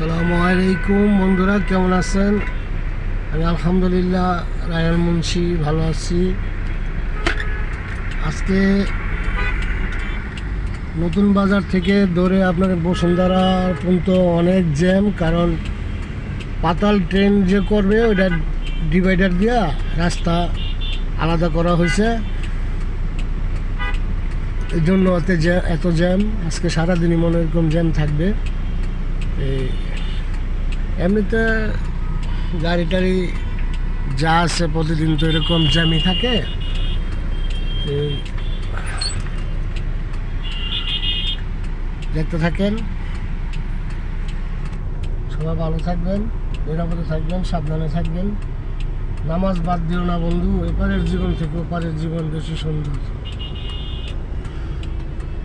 আসসালামু আলাইকুম, বন্ধুরা, কেমন আছেন? আমি আলহামদুলিল্লাহ রায়ন মুন্সি ভালো আছি। আজকে নতুন বাজার থেকে ধরে আপনার বসুন্ধরা পর্যন্ত অনেক জ্যাম, কারণ পাতাল ট্রেন যে করবে, ওইটা ডিভাইডার দিয়া রাস্তা আলাদা করা হয়েছে। এই জন্য এত জ্যা- এত জ্যাম। আজকে সারাদিনই মনে এরকম জ্যাম থাকবে। এই এমনিতে গাড়ি টাড়ি যা আছে প্রতিদিন তো এরকম জ্যামই থাকে। দেখতে থাকেন। সবাই ভালো থাকবেন, নিরাপদে থাকবেন, সাবধানে থাকবেন। নামাজ বাদ দিও না বন্ধু, এপারের জীবন থেকে ওপারের জীবন বেশি সুন্দর।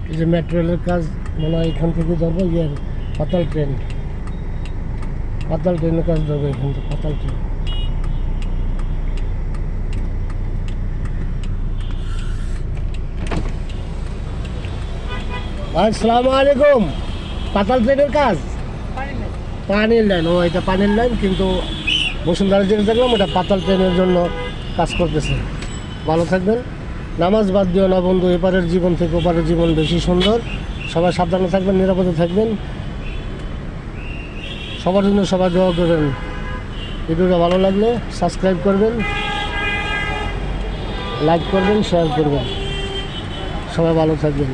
এই যে মেট্রো রেলের কাজ, মনে হয় এখান থেকে যাব ইয়ে পাতাল ট্রেন পাতাল ট্রেনের কাজ ধরবো এখান থেকে, পাতাল ট্রেন। আসসালামু আলাইকুম। পাতাল ট্রেনের কাজ? পানির লাইন ও, এটা পানির লাইন কিন্তু বসুন্ধরা যেটা দেখলাম, ওটা পাতাল ট্রেনের জন্য কাজ করতেছে। ভালো থাকবেন। নামাজ বাদ দিও না বন্ধু, এপারের জীবন থেকে ওপারের জীবন বেশি সুন্দর। সবাই সাবধানে থাকবেন, নিরাপদে থাকবেন। সবার জন্য সবার দোয়া করবেন। ভিডিওটা ভালো লাগলে সাবস্ক্রাইব করবেন লাইক করবেন শেয়ার করবেন। সবাই ভালো থাকবেন।